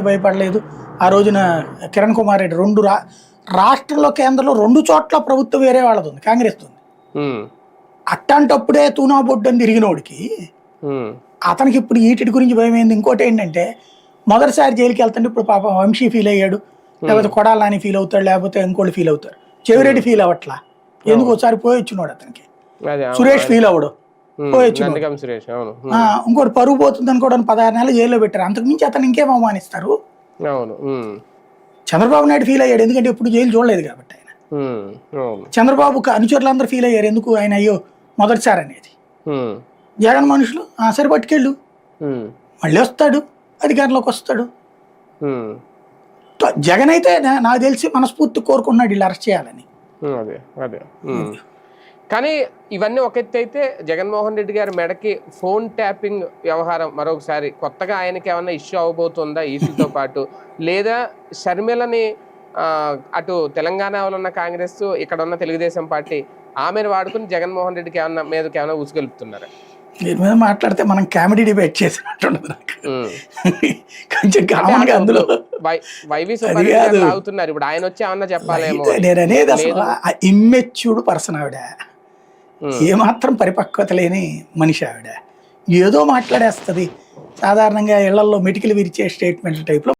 భయపడలేదు. ఆ రోజున కిరణ్ కుమార్ రెడ్డి రెండు రా రాష్ట్రంలో కేంద్రంలో రెండు చోట్ల ప్రభుత్వం వేరే వాళ్ళది ఉంది కాంగ్రెస్ ఉంది. ఉమ్, అట్లాంటప్పుడే తూనా బొడ్డు అని తిరిగినోడికి అతనికి ఇప్పుడు ఈటి గురించి భయం ఏంది? ఇంకోటి ఏంటంటే మొదటిసారి జైలుకి వెళ్తుంటే ఇప్పుడు పాపం వంశీ ఫీల్ అయ్యాడు. లేకపోతే కొడాలని ఫీల్ అవుతాడు లేకపోతే ఇంకోటి ఫీల్ అవుతారు. చెవిరెడ్డి ఫీల్ అవ్వట్లా? ఎందుకు ఒకసారి పోయి వచ్చినోడు అతనికి. సురేష్ ఫీల్ అవ్వడు. ఇంకోటి పరుగు పోతుంది అనుకోవడానికి పదహారు నెలలు జైల్లో పెట్టారు. అంతకు మించి అతను ఇంకేం అవమానిస్తారు? చంద్రబాబు నాయుడు ఫీల్ అయ్యాడు. ఎందుకంటే ఎప్పుడు జైలు చూడలేదు కాబట్టి ఆయన. చంద్రబాబుకు అనుచరులందరూ ఫీల్ అయ్యారు. ఎందుకు ఆయన అయ్యో మొదటిసారి అనేది. జగన్ మనుషులు ఆ సరే పట్టుకెళ్ళు. మళ్ళీ వస్తాడు అధికారంలోకి వస్తాడు. జగన్ అయితే నాకు తెలిసి మనస్ఫూర్తి కోరుకున్నాడు వీళ్ళు అరెస్ట్ చేయాలని. అదే అదే. కానీ ఇవన్నీ ఒక ఎత్తు అయితే జగన్మోహన్ రెడ్డి గారి మెడకి ఫోన్ ట్యాపింగ్ వ్యవహారం మరొకసారి కొత్తగా ఆయనకి ఏమన్నా ఇష్యూ అవబోతుందా వీటితో పాటు లేదా షర్మిలని అటు తెలంగాణలో ఉన్న కాంగ్రెస్ ఇక్కడ ఉన్న తెలుగుదేశం పార్టీ ఆమెను వాడుకుని జగన్మోహన్ రెడ్డికి ఏమన్నా మీదకి ఏమన్నా ఉసుగొలుపుతున్నారా దీని మీద మాట్లాడితే మనం కామెడీ డిబేట్ చేసినట్టుండదు ఉమ్. కొంచెం కామన్గా అందులో ఇప్పుడు ఆయన వచ్చి ఏమన్నా చెప్పాలేమో. నేను అనేది అసలు ఇమ్మెచ్యూర్డ్ పర్సన్ ఆవిడ. ఏమాత్రం పరిపక్వత లేని మనిషి ఆవిడ. ఏదో మాట్లాడేస్తుంది. సాధారణంగా ఇళ్ళలో మెటికలు విరిచే స్టేట్మెంట్ టైప్లో